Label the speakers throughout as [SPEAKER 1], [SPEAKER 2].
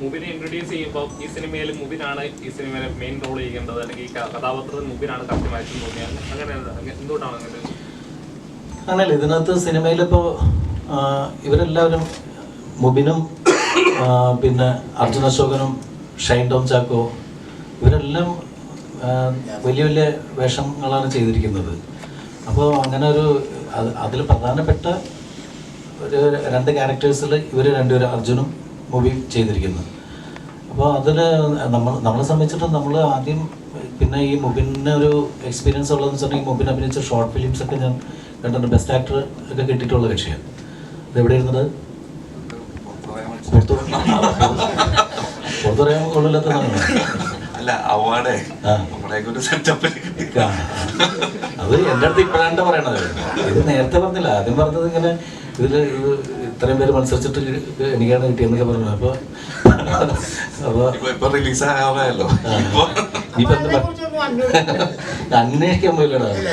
[SPEAKER 1] മുബിനെ introduce ചെയ്യുമ്പോൾ ഈ സിനിമയിൽ മുബിനാണ് ഈ സിനിമയിലെ മെയിൻ റോൾ ചെയ്യേണ്ടത് അല്ലെങ്കിൽ ഈ കഥാപാത്രത്തിൽ മുബിനാണ് കൃത്യമായിട്ട് തോന്നിയത്. അങ്ങനെ എന്തുകൊണ്ടാണ് അങ്ങനെ?
[SPEAKER 2] അങ്ങനെയല്ല ഇതിനകത്ത് സിനിമയിലിപ്പോൾ ഇവരെല്ലാവരും മുബിനും പിന്നെ അർജുന അശോകനും ഷൈൻ ടോം ചാക്കോ ഇവരെല്ലാം വലിയ വലിയ വേഷങ്ങളാണ് ചെയ്തിരിക്കുന്നത്. അപ്പോൾ അങ്ങനെ ഒരു അതിൽ പ്രധാനപ്പെട്ട ഒരു രണ്ട് ക്യാരക്ടേഴ്സിൽ ഇവർ രണ്ടുപേരും അർജുനും മുബിയും ചെയ്തിരിക്കുന്നത് അപ്പോൾ അതിൽ നമ്മൾ നമ്മളെ സംബന്ധിച്ചിട്ട് നമ്മൾ ആദ്യം പിന്നെ ഈ മുബിന് ഒരു എക്സ്പീരിയൻസ് ഉള്ളതെന്ന് വെച്ചിട്ടുണ്ടെങ്കിൽ മുബിൻ അഭിനയിച്ച ഷോർട്ട് ഫിലിംസ് ഒക്കെ ഞാൻ കണ്ടിട്ടുണ്ട് ബെസ്റ്റ് ആക്ടർ ഒക്കെ കിട്ടിയിട്ടുള്ള കക്ഷിയാണ് ഇത് എവിടെ ഇരുന്നത് പുറത്തു പുറത്തു പറയാൻ കൊള്ളില്ലാത്തതാണ്
[SPEAKER 3] അല്ല അവാർഡ്
[SPEAKER 2] ആ.
[SPEAKER 3] നമ്മുടെയൊക്കെ ഒരു സെറ്റപ്പിൽ
[SPEAKER 2] ആ, അത് എന്റെ അടുത്ത് ഇപ്പോഴാണ്ട് പറയണത്. ഇത് നേരത്തെ പറഞ്ഞില്ല. ആദ്യം പറഞ്ഞത് ഇങ്ങനെ ഇതിൽ ഇത് ഇത്രയും പേര് മത്സരിച്ചിട്ട് എനിക്കാണ് കിട്ടിയെന്നൊക്കെ പറഞ്ഞു. അപ്പോൾ അപ്പോൾ
[SPEAKER 3] ഇപ്പൊ റിലീസ് ഇപ്പൊ
[SPEAKER 2] അന്വേഷിക്കാൻ പോയില്ലടാ. ഇല്ല.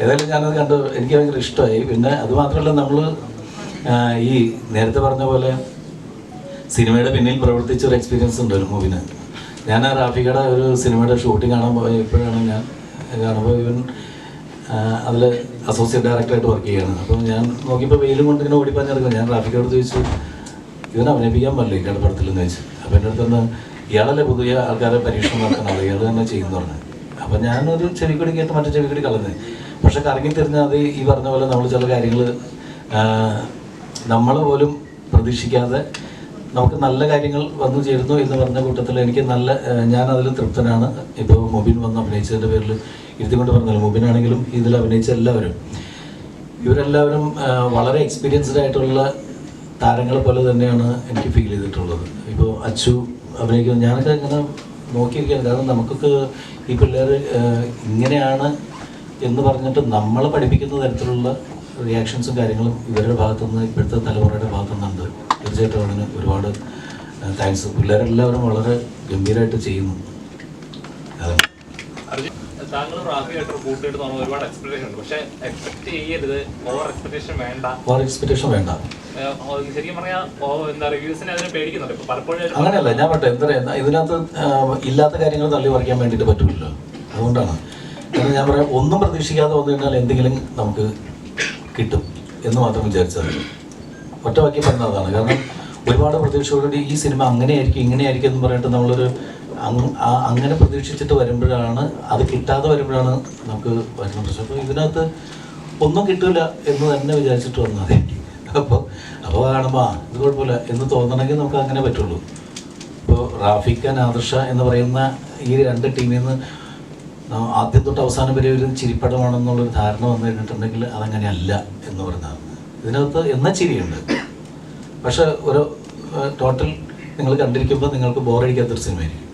[SPEAKER 2] ഏതായാലും ഞാനത് കണ്ടു. എനിക്ക് ഭയങ്കര ഇഷ്ടമായി. പിന്നെ അത് മാത്രമല്ല നമ്മൾ ഈ നേരത്തെ പറഞ്ഞ പോലെ സിനിമയുടെ പിന്നിൽ പ്രവർത്തിച്ച ഒരു എക്സ്പീരിയൻസ് ഉണ്ട് ഒരു മൂവിന്. ഞാൻ റാഫിക്കയുടെ ഒരു സിനിമയുടെ ഷൂട്ടിംഗ് കാണാൻ പോയപ്പോഴാണ് ഞാൻ കാണുമ്പോൾ ഇവൻ അതിൽ അസോസിയേറ്റ് ഡയറക്ടറായിട്ട് വർക്ക് ചെയ്യുകയാണ്. അപ്പോൾ ഞാൻ നോക്കിയപ്പോൾ വെയിലും കൊണ്ട് ഇങ്ങനെ ഓടിപ്പഞ്ഞെടുക്കും ഞാൻ റാഫിക്കയോട് ചോദിച്ചു ഇവൻ അഭിനയിപ്പിക്കാൻ പറ്റില്ല ഇയാളുടെ പടത്തിലെന്ന്? വെച്ച് അപ്പം എന്റെ അടുത്ത് ഇയാളല്ലേ പുതിയ ആൾക്കാരെ പരീക്ഷണം നടക്കണം ആൾ ഇയാൾ തന്നെ ചെയ്യുന്നു പറഞ്ഞു. അപ്പം ഞാനൊരു ചെവിക്കടി കേട്ട് മറ്റേ ചെവിക്കടി കളഞ്ഞ്. പക്ഷെ കറങ്ങി അത് ഈ പറഞ്ഞ പോലെ നമ്മൾ ചില കാര്യങ്ങൾ നമ്മൾ പോലും പ്രതീക്ഷിക്കാതെ നമുക്ക് നല്ല കാര്യങ്ങൾ വന്നു ചേരുന്നു എന്ന് പറഞ്ഞ കൂട്ടത്തിൽ എനിക്ക് നല്ല ഞാൻ അതിൽ തൃപ്തനാണ്. ഇപ്പോൾ മൊബിൻ വന്ന് അഭിനയിച്ചതിന്റെ പേരിൽ ഇരുത്തിക്കൊണ്ട് പറഞ്ഞല്ലോ മൊബിനാണെങ്കിലും ഇതിൽ അഭിനയിച്ച എല്ലാവരും. ഇവരെല്ലാവരും വളരെ എക്സ്പീരിയൻസ്ഡ് ആയിട്ടുള്ള താരങ്ങളെ പോലെ തന്നെയാണ് എനിക്ക് ഫീൽ ചെയ്തിട്ടുള്ളത്. ഇപ്പോൾ അച്ചു അഭിനയിക്കുന്നത് ഞാനൊക്കെ ഇങ്ങനെ നോക്കിയിരിക്കുകയാണ്. കാരണം നമുക്കൊക്കെ ഈ പിള്ളേർ ഇങ്ങനെയാണ് എന്ന് പറഞ്ഞിട്ട് നമ്മൾ പഠിപ്പിക്കുന്ന തരത്തിലുള്ള റിയാക്ഷൻസും കാര്യങ്ങളും ഇവരുടെ ഭാഗത്തുനിന്ന് ഇപ്പോഴത്തെ തലമുറയുടെ ഭാഗത്തുനിന്നുണ്ട്. തീർച്ചയായിട്ടും അതിന് ഒരുപാട് താങ്ക്സ് പിള്ളേരെല്ലാവരും വളരെ ഗംഭീരമായിട്ട് ചെയ്യുന്നു. അതാണ്
[SPEAKER 1] അർജുൻ താങ്കൾ റാഫിയായിട്ട് കൂട്ടിയിട്ട് നമ്മൾ ഒരുപാട് എക്സ്പെക്ടേഷൻ ഉണ്ട്. പക്ഷെ എക്സ്പെക്ട് ചെയ്യരുത്. ഓവർ എക്സ്പെക്ടേഷൻ വേണ്ട.
[SPEAKER 2] ഓവർ എക്സ്പെക്റ്റേഷൻ വേണ്ട.
[SPEAKER 1] ഏഹ്, ഓ, ശരിക്കും പറഞ്ഞാൽ ഓ- എന്താ റിവ്യൂസിനെ അതിനെ പേടിക്കുന്നുണ്ട്. ഇപ്പൊ പലപ്പോഴും ഒരു-
[SPEAKER 2] അങ്ങനെയല്ല ഞാൻ പറ്റേ എന്താ പറയുക ഇതിനകത്ത് ഇല്ലാത്ത കാര്യങ്ങൾ തള്ളി പറിക്കാൻ വേണ്ടിയിട്ട് പറ്റില്ലല്ലോ അതുകൊണ്ടാണ്. കാരണം ഞാൻ പറയാം ഒന്നും പ്രതീക്ഷിക്കാതെ വന്നു കഴിഞ്ഞാൽ എന്തെങ്കിലും നമുക്ക് കിട്ടും എന്ന് മാത്രം വിചാരിച്ചാൽ മതി. ഒറ്റ വാക്കി പറഞ്ഞതാണ് കാരണം ഒരുപാട് പ്രതീക്ഷയോടുകൂടി ഈ സിനിമ അങ്ങനെയായിരിക്കും ഇങ്ങനെയായിരിക്കും എന്ന് പറഞ്ഞിട്ട് നമ്മളൊരു അങ്ങനെ പ്രതീക്ഷിച്ചിട്ട് വരുമ്പോഴാണ് അത് കിട്ടാതെ വരുമ്പോഴാണ് നമുക്ക് വരുന്ന പ്രശ്നം. അപ്പോൾ ഇതിനകത്ത് ഒന്നും കിട്ടില്ല എന്ന് തന്നെ വിചാരിച്ചിട്ട് വന്നാൽ അപ്പോൾ അപ്പോൾ കാണുമ്പോൾ ഇത് കുഴപ്പമില്ല എന്ന് തോന്നണമെങ്കിൽ നമുക്ക് അങ്ങനെ പറ്റുള്ളൂ. ഇപ്പോൾ റാഫിക്ക നാദർഷ എന്ന് പറയുന്ന ഈ രണ്ട് ടീമിൽ നിന്ന് ആദ്യം തൊട്ട് അവസാനം വരെ ഒരു ചിരിപ്പടമാണെന്നുള്ളൊരു ധാരണ വന്നു കഴിഞ്ഞിട്ടുണ്ടെങ്കിൽ അതങ്ങനെയല്ല എന്ന് പറഞ്ഞാൽ ഇതിനകത്ത് എന്ന ചിരിയുണ്ട്. പക്ഷെ ഒരു ടോട്ടൽ നിങ്ങൾ കണ്ടിരിക്കുമ്പോൾ നിങ്ങൾക്ക് ബോറടിക്കാത്തൊരു സിനിമയായിരിക്കും